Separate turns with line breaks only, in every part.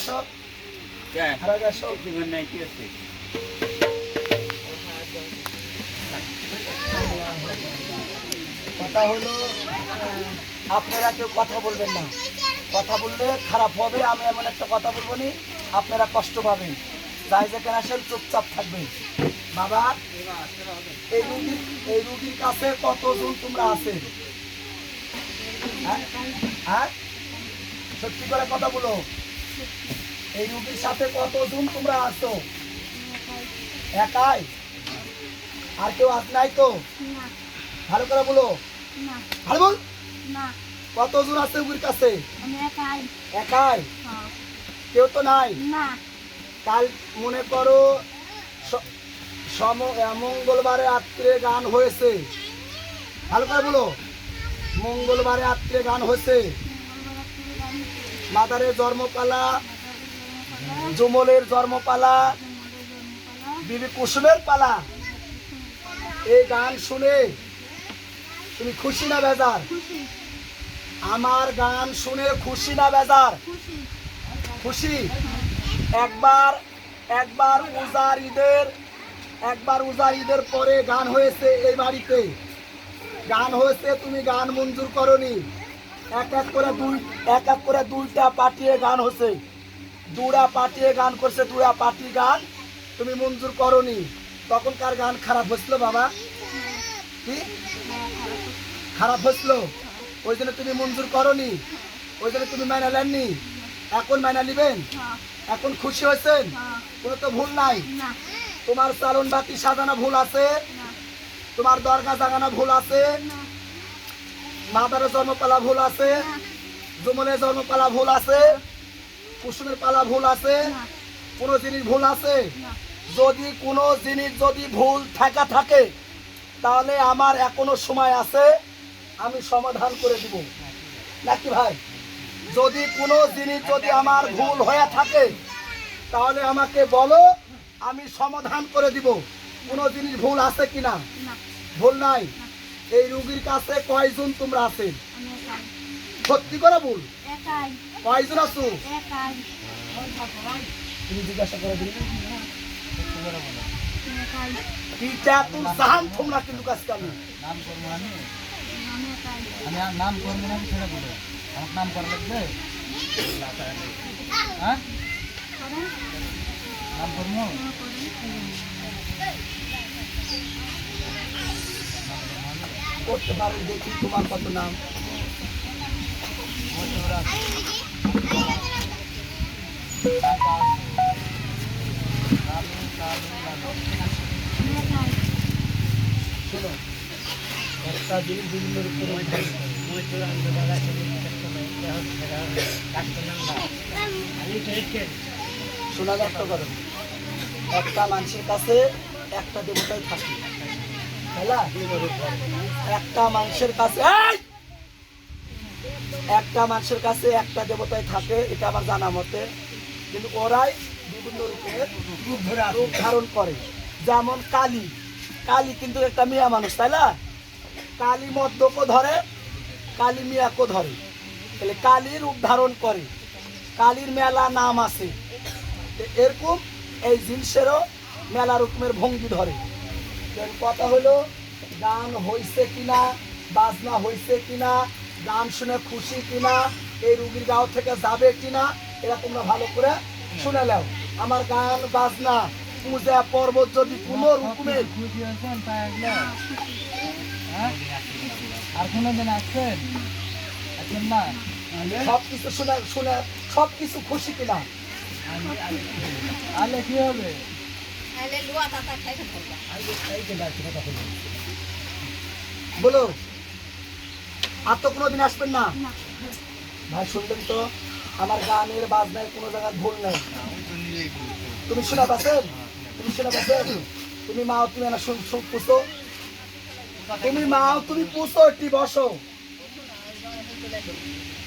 আসো
কে?
আর
জীবন নাই কি আছে।
কথা হলো আপনারা কেউ কথা বলবেন না। কথা বললে খারাপ হবে আমি এমন একটা কথা বলব নি আপনারা কষ্ট পাবেন। যাই যেখানে আসেন চুপচাপ থাকবেন। বাবা এই রুগীর এই রুগীর কাছে কতজন তোমরা আছে? হ্যাঁ? হ্যাঁ? সত্যি করে কথা বলো। এই রুগীর সাথে কতজন তোমরা আছো? একাই? আর কেউ আস নাই তো? ভালো করে বলো। ভালো বল। কতজন আছে রুগীর কাছে?
একাই। হ্যাঁ।
কেউ তো নাই? কাল মনে করো মঙ্গলবারে রাত্রে গান হয়েছে। ভালো করে বলো। মঙ্গলবারে রাত্রে গান হয়েছে। মাদারের জন্মপালা, জুমলের জন্মপালা, বিবি কুসুমের পালা। এই গান শুনে তুমি খুশি না বেজার? আমার গান শুনে খুশি না বেজার?
খুশি?
একবার একবার উজার ঈদের একবার উজার ঈদের পরে গান হয়েছে এই বাড়িতে। গান হয়েছে, তুমি গান মঞ্জুর করনি। এক এক করে দুই এক এক করে দুইটা পাঠিয়ে গান হয়েছে দুটা পাঠিয়ে গান করছে দুটা পার্টি গান তুমি মঞ্জুর করনি। তখনকার গান খারাপ হয়েছিল বাবা? কি? খারাপ হয়েছিল? ওই জন্য তুমি মঞ্জুর করনি। ওই জন্য তুমি মাইনা নেননি। এখন মাইনা নিবেন?
হ্যাঁ।
এখন খুশি হয়েছেন?
হ্যাঁ।
কোনো তো ভুল নাই? তোমার চালন বাতি সাজানো ভুল আছে? তোমার দরগা জাগানো ভুল আছে?
না
মাদারের জন্মপালা ভুল আছে
না
জুমনের জন্মপালা ভুল আছে কুসুমের পালা ভুল আছে কোনো জিনিস ভুল আছে? যদি কোনো জিনিস যদি ভুল থাকা থাকে তাহলে আমার এখনও সময় আছে আমি সমাধান করে দিব। নাকি ভাই? যদি কোনো জিনিস যদি আমার ভুল হয়ে থাকে তাহলে আমাকে বলো আমি সমাধান করে দিব। কোনো জিনিস ভুল আছে কিনা?
না।
ভুল নাই? এই রুগীর কাছে কয়জন তোমরা আছে?
আমি একাই
সত্যি করে
একাই
কয়জন আছো? তুমি জিজ্ঞাসা করে কামি
নাম আমি
আমি
নাম করব ছেড়ে বলো আমার নাম করা। করব
করতে পারো, দেখি তোমার কত নাম। একটা জিনিস বিভিন্ন শোনা লক্ষ্য করো একটা মানুষের কাছে একটা দেবতাই থাকে। তাইলা? একটা মানুষের কাছে! একটা মানুষের কাছে একটা দেবতাই থাকে, এটা আমার জানা মতে। কিন্তু ওরাই বিভিন্ন রূপের রূপ ধারণ করে। যেমন কালী। কালী কিন্তু একটা মিয়া মানুষ, তাই না? কালী মদ্যকও ধরে, কালী মিয়াকেও ধরে। তাহলে কালী রূপ ধারণ করে। কালীর মেলা নাম আছে। এরকম এই জিনিসেরও মেলা রকমের ভঙ্গি ধরে। তো কথা হলো গান হইছে কিনা বাজনা হইছে কিনা গান শুনে খুশি কিনা এই রুগীর গাঁও থেকে যাবে কিনা এরা তোমরা ভালো করে শুনে নাও। আমার গান বাজনা পূজা পর্বত যদি কোনো রকমের
হ্যাঁ? আর কোনো দিন আসছেন? আসছেন না?
সব কিছু শুনে শুনে সব কিছু খুশি কিনা।
আলে কি হবে?
বলো আর তো কোনোদিন আসবেন না? ভাই শুনবেন তো আমার গানের বাজনায় কোনো জায়গায় ভুল নেই। তুমি শোনা পাচ্ছেন? তুমি শোনা পাচ্ছেন? তুমি মাও তুমি না পুষো। তুমি মাও তুমি পুষো একটি বসো।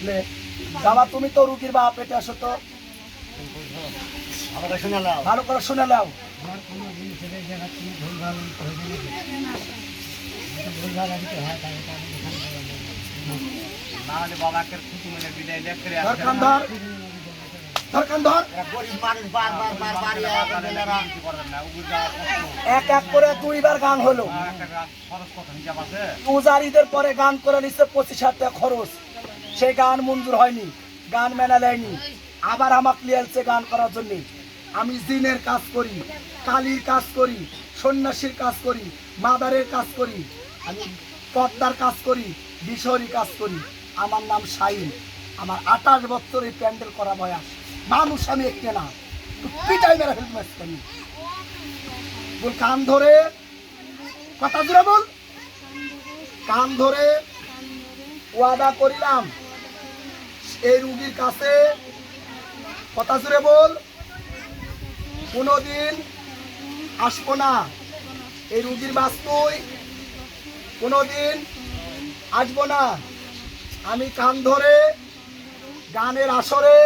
লে বাবা তুমি তো রুগীর বাপ এটা আসো তো। ভালো করে শুনে নাও।
আমার কোনো জায়গা তুমি হয়ে যাবে হয় তাই নাহলে বাবাকে মনে বিদায় লেখ ইয়া।
এক এক করে দুইবার গান হলো। উজারিদের পরে গান করে নিচ্ছে পঁচিশ হাজার টাকা খরচ। সেই গান মঞ্জুর হয়নি গান মেনা দেয়নি আবার আমাকে লিয়ালছে গান করার জন্য। আমি জিনের কাজ করি। কালীর কাজ করি, সন্ন্যাসীর কাজ করি, মাদারের কাজ করি, আমি পদ্মার কাজ করি বিশহরী কাজ করি। আমার নাম শাহিন। আমার আঠাশ বছর এই প্যান্ডেল করা বয়স। মানুষ আমি একটে না পিটাই মেরা ফেলতে পারছি আমি বল, কান ধরে। কথা জুড়ে বল। কান ধরে। ওয়াদা করিলাম। এই রুগীর কাছে। কথা জুড়ে বল। কোনোদিন আসব না। এই রুগীর বাস্তুই কোনোদিন আসব না। আমি কান ধরে গানের আসরে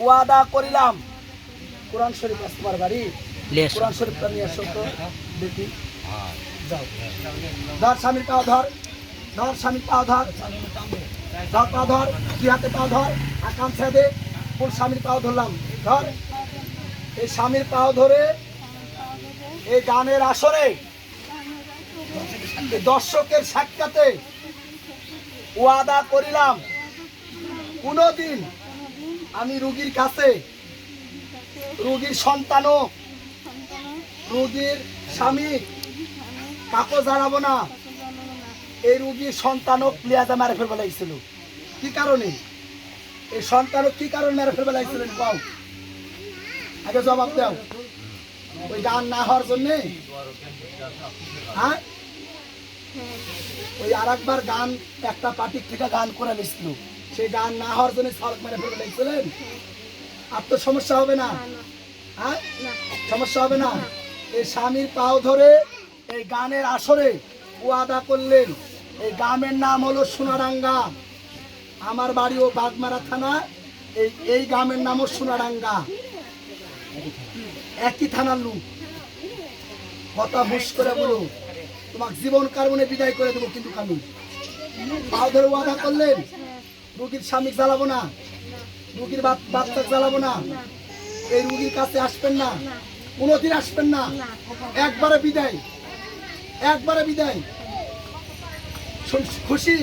ওয়াদা করিলাম। কোরআন শরীফ আসতে বাড়ি? কোরআন শরীফটা নিয়ে আসো তো দেখি। যাও। ধর স্বামীর পাও ধর। ধর স্বামীর পাও ধর। ধর পা ধর। দুই হাতে পাও ধর? কান ছেড়ে দে। ফুল স্বামীর পাও ধরলাম? ধর। এই স্বামীর পাও ধরে এই গানের আসরে দর্শকের সাক্ষাতে ওয়াদা করিলাম, কোনোদিন আমি রুগীর কাছে, রুগীর সন্তানও, রুগীর স্বামী কাকো জানাব না। এই রুগীর সন্তানও প্লেয়াজা মেরে ফেলবে লাগছিল। কি কারণে? এই সন্তানও কি কারণে মেরে ফেলবে লাগছিলেন পাও আগে জবাব দাও। ওই গান না হওয়ার জন্যে? হ্যাঁ? ওই আর একবার গান একটা পার্টির থেকে গান করে নিছিল সেই গান না হওয়ার জন্য সড়ক মেরে ফেলবে লাগছিলেন আর তো সমস্যা হবে না? হ্যাঁ? সমস্যা হবে না? এই স্বামীর পাও ধরে এই গানের আসরে ওয়াদা করলেন। এই গ্রামের নাম হলো সোনারাঙ্গা আমার বাড়ি ও বাগমারা থানা এই এই গ্রামের নামও সোনারাঙ্গা একই থানার লোক। কথা হুশ করে বলো তোমাকে জীবন কার্বনে বিদায় করে দেবো কিন্তু আমি পাও ধরে ওয়াদা করলেন রুগীর স্বামী জ্বালাবো না রুগীর বাপ- বাচ্চা জ্বালাবো না। এই রুগীর কাছে আসবেন না কোনোদিন আসবেন না। একবারে বিদায় একবারে বিদায়। খুশি?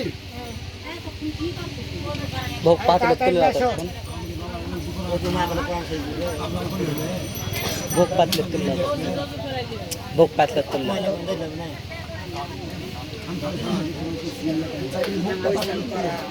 ভোগ পাতলে তুলে রাখো
ও তোমার বলে কোরআন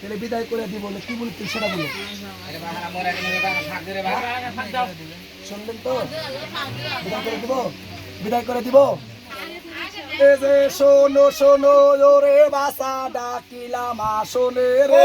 তাহলে বিদায় করে দিব কি বলি তুই সেটা বলো। শুনলেন তো? বিদায় করে দিব? বিদায় করে দিব? শোনো শোনো রে বাসা ডাকিলাম আসলে রে।